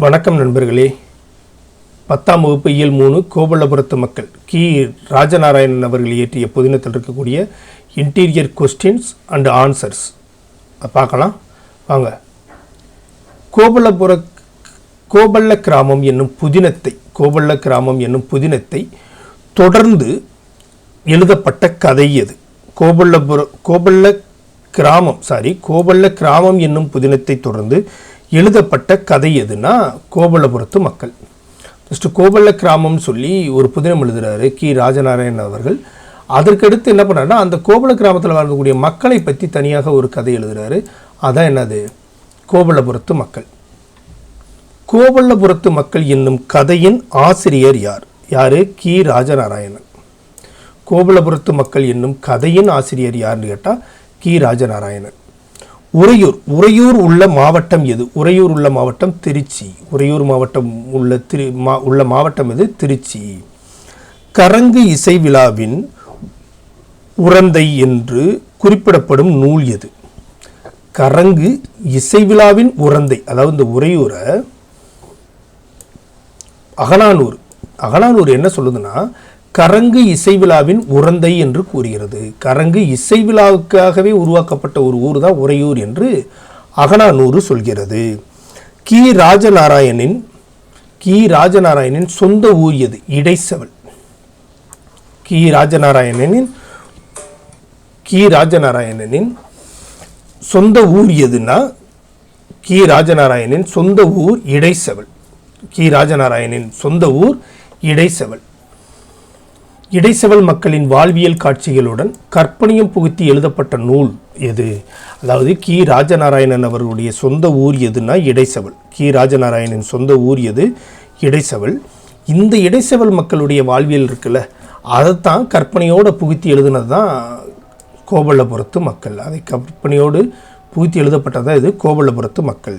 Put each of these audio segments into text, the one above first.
வணக்கம் நண்பர்களே. பத்தாம் வகுப்பு இயல் மூணு கோபல்லபுரத்து மக்கள். கி. ராஜநாராயணன் அவர்கள் இயற்றிய புதினத்தில் இருக்கக்கூடிய இன்டீரியர் கொஸ்டின்ஸ் அண்ட் ஆன்சர்ஸ் பார்க்கலாம். வாங்க. கோவலபுர கோபல்ல கிராமம் என்னும் புதினத்தை கோபல்ல கிராமம் என்னும் புதினத்தை தொடர்ந்து எழுதப்பட்ட கதை எது? கோபல்லபுர கோபல்ல கிராமம் சாரி கோபல்ல கிராமம் என்னும் புதினத்தை தொடர்ந்து எழுதப்பட்ட கதை எதுனா கோபலபுரத்து மக்கள். ஃபஸ்ட்டு கோபல்ல கிராமம்னு சொல்லி ஒரு புதினம் எழுதுகிறாரு கி. ராஜநாராயணன் அவர்கள். அதற்கடுத்து என்ன பண்ணாருன்னா அந்த கோபல கிராமத்தில் வாழ்ந்தக்கூடிய மக்களை பற்றி தனியாக ஒரு கதை எழுதுகிறாரு அதான் என்னது? கோபலபுரத்து மக்கள். கோவல்லபுரத்து மக்கள் என்னும் கதையின் ஆசிரியர் யார்? யார்? கி. ராஜநாராயணன். கோபலபுரத்து மக்கள் என்னும் கதையின் ஆசிரியர் யாருன்னு கேட்டால் கி. ராஜநாராயணன். உறையூர் உறையூர் உள்ள மாவட்டம் எது? உறையூர் உள்ள மாவட்டம் திருச்சி. உறையூர் மாவட்டம் உள்ள திரு மா உள்ள மாவட்டம் எது? திருச்சி. கரங்கு இசை விழாவின் உரந்தை என்று குறிப்பிடப்படும் நூல் எது? கரங்கு இசை விழாவின் உரந்தை அதாவது இந்த உறையூரை அகனானூர் அகனானூர் என்ன சொல்லுதுன்னா கரங்கு இசை விழாவின் உரந்தை என்று கூறுகிறது. கரங்கு இசை விழாவுக்காகவே உருவாக்கப்பட்ட ஒரு ஊர் தான் உறையூர் என்று அகனானூறு சொல்கிறது. கி. ராஜநாராயணின் கி. ராஜநாராயணின் சொந்த ஊர் எது? இடைச்சவல் கி. ராஜநாராயணனின் கி. ராஜநாராயணனின் சொந்த ஊர் எதுனா கி. ராஜநாராயணின் சொந்த ஊர் இடைச்சவல் கி. ராஜநாராயணின் சொந்த ஊர் இடைச்சவல் இடைச்சவல் மக்களின் வாழ்வியல் காட்சிகளுடன் கற்பனையும் புகுத்தி எழுதப்பட்ட நூல் எது? அதாவது கி. ராஜநாராயணன் அவர்களுடைய சொந்த ஊர் எதுனா இடைச்சவல் கி. ராஜநாராயணன் சொந்த ஊர் எது? இடைச்சவல் இந்த இடைச்சவல் மக்களுடைய வாழ்வியல் இருக்குல்ல அதைத்தான் கற்பனையோடு புகுத்தி எழுதுனது தான் கோவலபுரத்து மக்கள். அதை கற்பனையோடு புகுத்தி எழுதப்பட்டதான் இது? கோவலபுரத்து மக்கள்.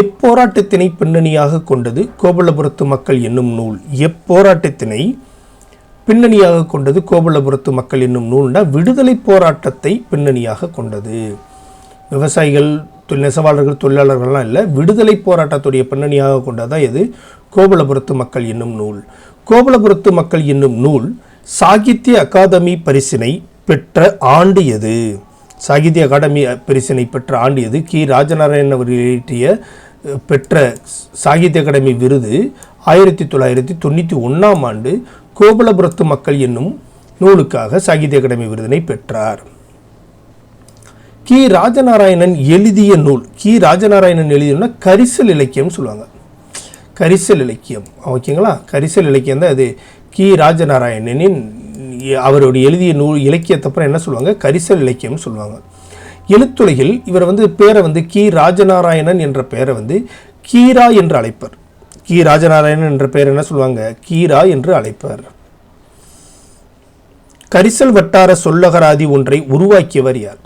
எப்போராட்டத்தினை பின்னணியாக கொண்டது கோபல்லபுரத்து மக்கள் என்னும் நூல். எப்போராட்டத்தினை பின்னணியாக கொண்டது கோபலபுரத்து மக்கள் என்னும் நூல்னா விடுதலை போராட்டத்தை பின்னணியாக கொண்டது. விவசாயிகள் தொழில் நெசவாளர்கள் தொழிலாளர்கள்லாம் இல்லை விடுதலை போராட்டத்துடைய பின்னணியாக கொண்டதா இது கோபலபுரத்து மக்கள் என்னும் நூல். கோபலபுரத்து மக்கள் என்னும் நூல் சாகித்ய அகாதமி பரிசினை பெற்ற ஆண்டு எது? சாகித்ய அகாடமி பரிசினை பெற்ற ஆண்டு எது? கி. ராஜநாராயணன் அவர்கள் இயற்றிய பெற்ற சாகித்ய அகாடமி விருது ஆயிரத்தி தொள்ளாயிரத்தி தொண்ணூற்றி ஒன்றாம் ஆண்டு கோபலபுரத்து மக்கள் என்னும் நூலுக்காக சாகித்ய அகாடமி விருதினை பெற்றார். கி. ராஜநாராயணன் எழுதிய நூல். கி. ராஜநாராயணன் எழுதியனா கரிசல் இலக்கியம்னு சொல்லுவாங்க. கரிசல் இலக்கியம். ஓகேங்களா? கரிசல் இலக்கியம் தான் அது. கி. ராஜநாராயணனின் அவருடைய எழுதிய நூல் இலக்கியத்தப்புறம் என்ன சொல்லுவாங்க? கரிசல் இலக்கியம்னு சொல்லுவாங்க. எழுத்துலகில் இவர் வந்து பேரை வந்து கி. ராஜநாராயணன் என்ற பெயரை வந்து கீரா என்று அழைப்பர். கி. ராஜநாராயணன் என்ற பெயர் என்ன சொல்லுவாங்க? கீரா என்று அழைப்பார். கரிசல் வட்டார சொல்லகராதி ஒன்றை உருவாக்கியவர் யார்?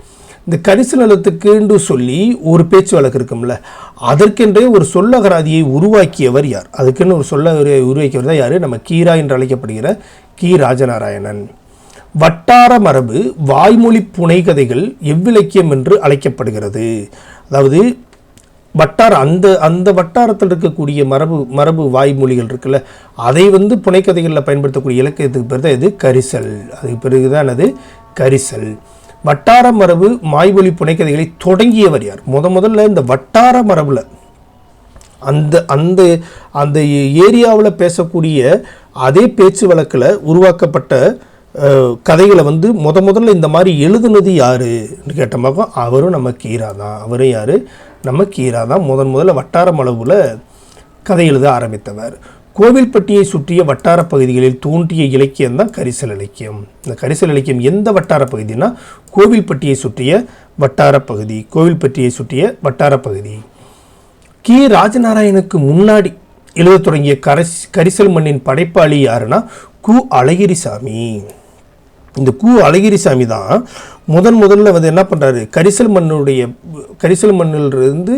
இந்த கரிசல் நிலத்துக்குன்னு சொல்லி ஒரு பேச்சு வழக்கு இருக்கும்ல அதற்கென்றே ஒரு சொல்லகராதியை உருவாக்கியவர் யார்? அதுக்குன்னு ஒரு சொல்ல உருவாக்கியவர் தான் யார்? நம்ம கீரா என்று அழைக்கப்படுகிற கி. ராஜநாராயணன். வட்டார மரபு வாய்மொழி புனைகதைகள் எவ்விலக்கியம் என்று அழைக்கப்படுகிறது. அதாவது வட்டார அந்த அந்த வட்டாரத்தில் இருக்கக்கூடிய மரபு மரபு வாய்மொழிகள் இருக்குல்ல அதை வந்து புனைக்கதைகளில் பயன்படுத்தக்கூடிய இலக்கியத்துக்கு பிறகு தான் இது கரிசல். அதுக்கு பிறகு தான் அது கரிசல். வட்டார மரபு மாய்மொழி புனைக்கதைகளை தொடங்கியவர் யார்? முத முதல்ல இந்த வட்டார மரபில் அந்த அந்த அந்த ஏரியாவில் பேசக்கூடிய அதே பேச்சு வழக்கில் உருவாக்கப்பட்ட கதைகளை வந்து முத முதல்ல இந்த மாதிரி எழுதுனது யாருன்னு கேட்ட பக்கம் அவரும் நம்ம கீரா தான். அவரும் யார்? நம்ம கீரா தான். முதன் முதல்ல வட்டாரம் அளவில் கதை எழுத ஆரம்பித்தவர். கோவில்பட்டியை சுற்றிய வட்டார பகுதிகளில் தோன்றிய இலக்கியம் தான் கரிசல் இலக்கியம். இந்த கரிசல் இலக்கியம் எந்த வட்டார பகுதினா கோவில்பட்டியை சுற்றிய வட்டார பகுதி கோவில்பட்டியை சுற்றிய வட்டார பகுதி. கி. ராஜநாராயணுக்கு முன்னாடி எழுத தொடங்கிய கரஸ் கரிசல் மண்ணின் படைப்பாளி யாருன்னா கு. அழகிரிசாமி. இந்த கு அழகிரிசாமி தான் முதன் முதல்ல வந்து என்ன பண்ணுறாரு கரிசல் மண்ணுடைய கரிசல் மண்ணிலிருந்து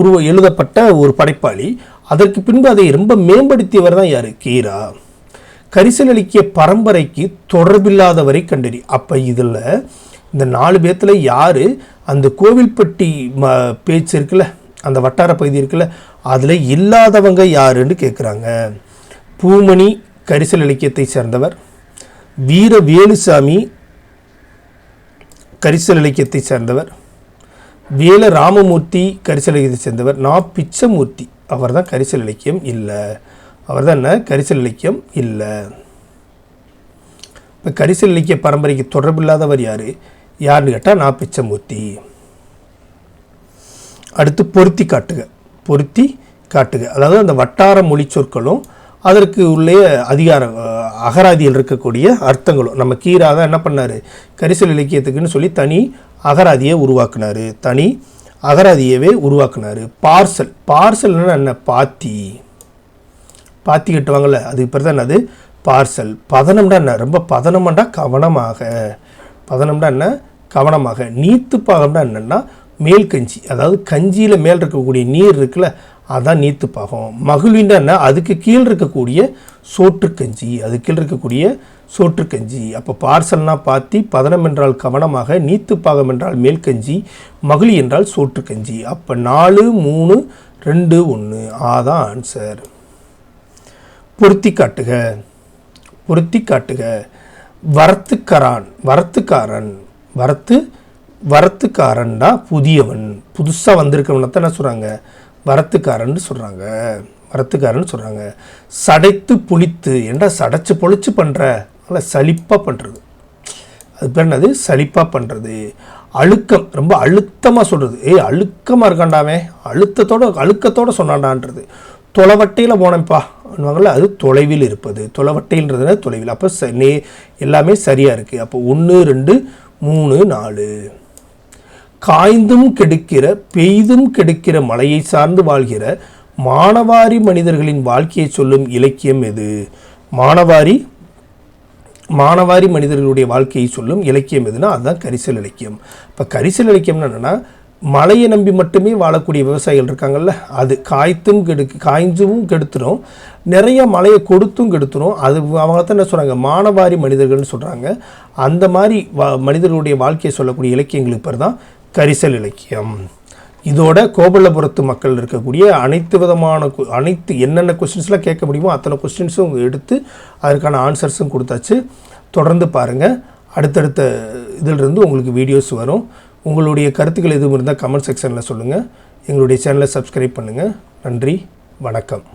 உருவ எழுதப்பட்ட ஒரு படைப்பாளி. அதற்கு பின்பு அதை ரொம்ப மேம்படுத்தியவர் தான் யார்? கீரா. கரிசல் இலக்கிய பரம்பரைக்கு தொடர்பில்லாதவரை கண்டறி. அப்போ இதில் இந்த நாலு பேர்த்தில் யார்? அந்த கோவில்பட்டி ம பேச்சு இருக்குல்ல அந்த வட்டார பகுதி இருக்குல்ல அதில் இல்லாதவங்க யாருன்னு கேட்குறாங்க பூமணி கரிசல் இலக்கியத்தை சேர்ந்தவர். வீர வேலுசாமி கரிசல் இலக்கியத்தை சேர்ந்தவர். வேல ராமமூர்த்தி கரிசல் இலக்கியத்தை சேர்ந்தவர். நா. பிச்சமூர்த்தி. அவர் தான் கரிசல் இலக்கியம் இல்லை. அவர் தான் என்ன? கரிசல் இலக்கியம் இல்லை. இப்போ கரிசல் இலக்கிய பரம்பரைக்கு தொடர்பில்லாதவர் யார்? யாருன்னு கேட்டால் நா. பிச்சமூர்த்தி. அடுத்து பொருத்தி காட்டுக. பொருத்தி காட்டுக. அதாவது அந்த வட்டார மொழி சொற்களும் அதற்கு உள்ளே அதிகார அகராதியில் இருக்கக்கூடிய அர்த்தங்களும் நம்ம கீரா தான் என்ன பண்ணார்? கரிசல் இலக்கியத்துக்குன்னு சொல்லி தனி அகராதியை உருவாக்குனாரு. தனி அகராதியவே உருவாக்குனார். பார்சல். பார்சல்னா என்ன? பாத்தி. பாத்தி கட்டுவாங்கள்ல அது பேர் தான் என்னது? பார்சல். பதனம்டா என்ன? ரொம்ப பதனம்டா கவனமாக. பதனம்டா என்ன? கவனமாக. நீத்து பாகம்னா என்னென்னா மேல் கஞ்சி. அதாவது கஞ்சியில் மேல் இருக்கக்கூடிய நீர் இருக்குல்ல அதான் நீத்து பாகம். மகிழ்வின்னா என்ன அதுக்கு கீழ் இருக்கக்கூடிய சோற்றுக்கஞ்சி அது கீழ் இருக்கக்கூடிய சோற்றுக்கஞ்சி அப்போ பார்சல்னா பாத்தி பதனம் என்றால் கவனமாக நீத்து பாகம் என்றால் மேல்கஞ்சி மகிழி என்றால் சோற்றுக்கஞ்சி அப்போ நாலு மூணு ரெண்டு ஒன்று ஆதான் ஆன்சர் பொருத்தி காட்டுக. பொருத்தி காட்டுக. வரத்துக்கரான் வரத்துக்காரன். வரத்து வரத்துக்காரன்டா புதியவன். புதுசாக வந்திருக்கவனை தான் என்ன சொல்கிறாங்க வரத்துக்காரன்னு சொல்கிறாங்க வரத்துக்காரன்னு சொல்கிறாங்க சடைத்து புளித்து ஏன்டா சடைச்சு பொழிச்சு பண்ணுற நல்லா சலிப்பாக பண்ணுறது அது பேர் என்னது? சலிப்பாக பண்ணுறது அழுக்கம் ரொம்ப அழுத்தமாக சொல்கிறது ஏய் அழுக்கமாக இருக்காண்டாமே. அழுத்தத்தோட அழுக்கத்தோட சொன்னாண்டான்றது. தொலைவட்டையில் போனேன்ப்பா அது தொலைவில் இருப்பது. தொலைவட்டைன்றதுனா தொலைவில். அப்போ ச நே எல்லாமே சரியாக இருக்குது அப்போ ஒன்று ரெண்டு மூணு நாலு. காய்ந்தும் கெடுக்கிற பெய்தும் கெடுக்கிற மலையை சார்ந்து வாழ்கிற மானவாரி மனிதர்களின் வாழ்க்கையை சொல்லும் இலக்கியம் எது? மானவாரி மானவாரி மனிதர்களுடைய வாழ்க்கையை சொல்லும் இலக்கியம் எதுனா அதுதான் கரிசல் இலக்கியம். இப்போ கரிசல் இலக்கியம்னு என்னென்னா மழையை நம்பி மட்டுமே வாழக்கூடிய விவசாயிகள் இருக்காங்கல்ல அது காய்த்தும் கெடுக்கு காய்ஞ்சும் கெடுத்துரும் நிறைய மழையை கொடுத்தும் கெடுத்துரும். அது அவங்க தான் என்ன சொல்கிறாங்க மானவாரி மனிதர்கள்னு சொல்கிறாங்க அந்த மாதிரி வா மனிதர்களுடைய வாழ்க்கையை சொல்லக்கூடிய இலக்கியங்களுக்கு பேர் தான் கரிசல் இலக்கியம். இதோட கோபல்லபுரத்து மக்கள் இருக்கக்கூடிய அனைத்து விதமான அனைத்து என்னென்ன கொஸ்டின்ஸ்லாம் கேட்க முடியுமோ அத்தனை கொஸ்டின்ஸும் எடுத்து அதற்கான ஆன்சர்ஸும் கொடுத்தாச்சு. தொடர்ந்து பாருங்கள் அடுத்தடுத்த இதிலிருந்து உங்களுக்கு வீடியோஸ் வரும். உங்களுடைய கருத்துக்கள் எதுவும் இருந்தால் கமெண்ட் செக்ஷனில் சொல்லுங்கள் எங்களுடைய சேனலை சப்ஸ்கிரைப் பண்ணுங்கள் நன்றி. வணக்கம்.